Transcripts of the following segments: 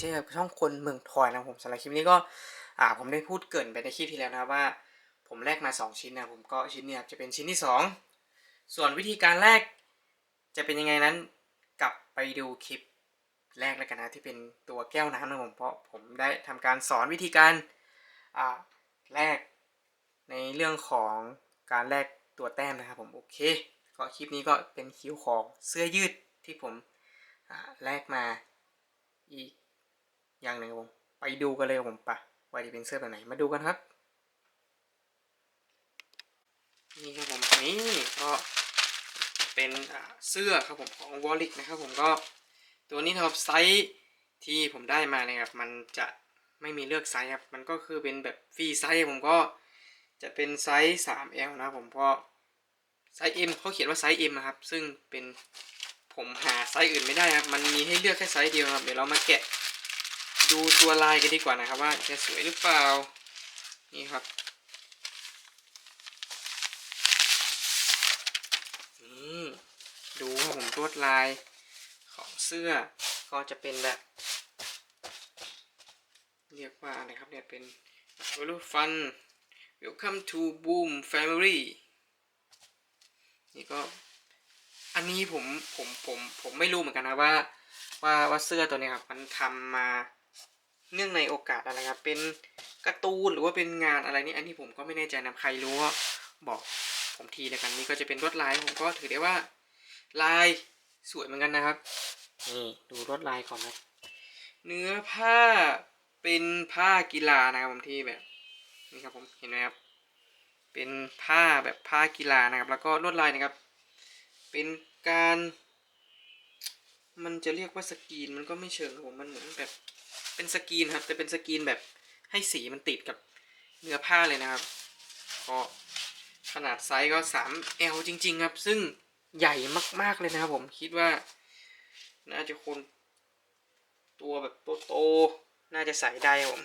ช่ช่องคนเมืองทอยนะผมสำหรับคลิปนี้ก็อ่าผมได้พูดเกินไปในคลิปที่แล้วนะครับว่า ผมแลกมา 2 ชิ้นนะผมก็ชิ้นเนี้จะเป็นชิ้นที่ 2 ส่วนวิธีการแลกจะเป็นยังไงนั้นกลับไปดูคลิปแรกแล้วกันนะที่เป็นตัวแก้วน้ำนะผมเพราะผมได้ทำการสอนวิธีการอ่าแลกในเรื่องของการแลกตัวแต้มนะครับผมโอเค ก็คลิปนี้ก็เป็นคิวของเสื้อยืดที่ผมแลกมาอีก อย่างหนึ่งครับผมไปดูกันเลยครับผมปะว่าจะเป็นเสื้อแบบไหนมาดูกันครับ นี่ครับผมนี่ก็เป็นเสื้อครับผมของวอลลิกนะครับผมก็ตัวนี้นะครับไซส์ที่ผมได้มาเนี่ยครับมันจะไม่มีเลือกไซส์ครับมันก็คือเป็นแบบฟรีไซส์ผมก็จะเป็นไซส์ 3L นะครับผมเพราะไซส์ M เขาเขียนว่าไซส์ M นะครับ ซึ่งเป็นผมหาไซส์อื่นไม่ได้ครับ มันมีให้เลือกแค่ไซส์เดียวครับ เดี๋ยวเรามาแกะ ดูตัวลายกันดีกว่านะครับว่าจะสวยหรือเปล่า นี่ครับนี่ดูครับผมลวดลายของเสื้อก็จะเป็นแบบ เรียกว่าอะไรครับเนี่ยเป็น v a l u Fun Welcome to Boom Family นี่ก็อันนี้ผมผมผมผมไม่รู้เหมือนกันนะว่า ว่าว่าเสื้อตัวนี้ครับมันทำมา เนื่องในโอกาสอะไรครับ เป็นการ์ตูนหรือว่าเป็นงานอะไรนี่อันนี้ผมก็ไม่แน่ใจนะใครรู้ก็บอกผมทีแล้วกันนี่ก็จะเป็นลวดลายผมก็ถือได้ว่า ลายสวยเหมือนกันนะครับนี่ดูลวดลายก่อนนะเนื้อผ้าเป็นผ้ากีฬานะครับผมที่แบบนี่ครับผมเห็นไหมครับเป็นผ้าแบบผ้ากีฬานะครับ แล้วก็ลวดลายนะครับ เป็นการ มันจะเรียกว่าสกรีนมันก็ไม่เชิงครับผมมันเหมือนแบบ เป็นสกรีนครับ แต่เป็นสกรีนแบบให้สีมันติดกับเนื้อผ้าเลยนะครับก็ขนาดไซส์ก็ 3L จริง ๆ ครับ ซึ่งใหญ่มากๆเลยนะครับผมคิดว่า น่าจะคน ตัวแบบโตๆน่าจะใส่ได้ผม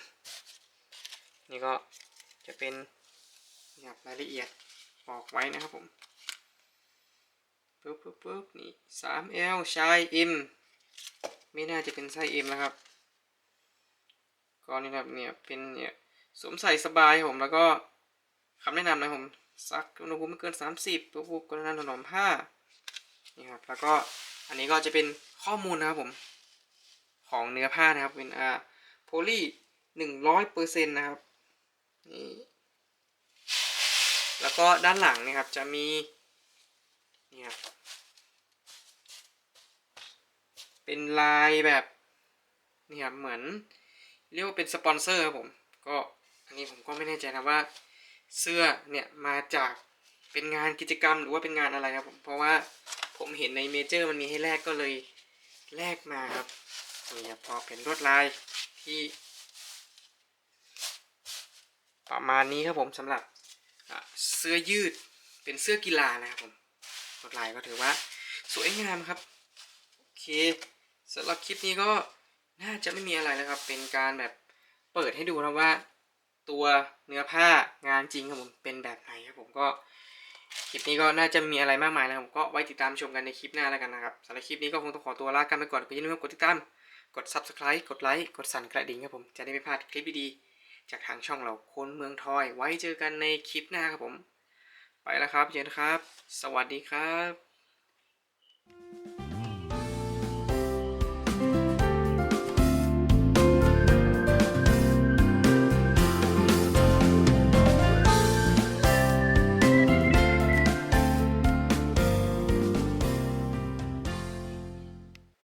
นี่ก็จะเป็นนี่ครับรายละเอียดบอกไว้นะครับผมปึ๊บปึ๊บปึ๊บนี่ 3L ชาย M ไม่น่าจะเป็นไซส์ M แล้วครับ ก็นี่ครับเนี่ยเป็นเนี่ยสวมใส่สบายผมแล้วก็คำแนะนำนะผมซักอุณหภูมิไม่เกิน 30ปุ๊บปุ๊บกรุณาถนอมผ้านี่ครับแล้วก็อันนี้ก็จะเป็นข้อมูลนะครับผมของเนื้อผ้านะครับเป็นอ่าโพลีหนึ่งร้อยเปอร์เซ็นต์นะครับนี่แล้วก็ด้านหลังนี่ครับจะมีนี่ครับเป็นลายแบบนี่ครับเหมือน เรียกว่าเป็นสปอนเซอร์ครับผม ก็อันนี้ผมก็ไม่แน่ใจนะว่า เสื้อเนี่ยมาจากเป็นงานกิจกรรมหรือว่าเป็นงานอะไรครับผม เพราะว่าผมเห็นในเมเจอร์มันมีให้แลกก็เลยแลกมาครับนี่ครับพอเป็นลวดลายที่ ประมาณนี้ครับผมสำหรับเสื้อยืดเป็นเสื้อกีฬานะครับผมลวดลายก็ถือว่าสวยงามครับ โอเคสำหรับคลิปนี้ก็ น่าจะไม่มีอะไรแล้วครับ เป็นการแบบเปิดให้ดูนะว่า ตัวเนื้อผ้างานจริงครับผมเป็นแบบไหนครับผมก็คลิปนี้ก็น่าจะมีอะไรมากมายแล้วผมก็ไว้ติดตามชมกันในคลิปหน้าแล้วกันนะครับสำหรับคลิปนี้ก็คงต้องขอตัวลากันไปก่อนก็อย่าลืมกดติดตามกด subscribe กดไลค์กดสั่นกระดิ่งครับผมจะได้ไม่พลาดคลิปดีๆจากทางช่องเราคนเมืองทอย ไว้เจอกันในคลิปหน้าครับผม ไปแล้วครับเจอกันครับ สวัสดีครับ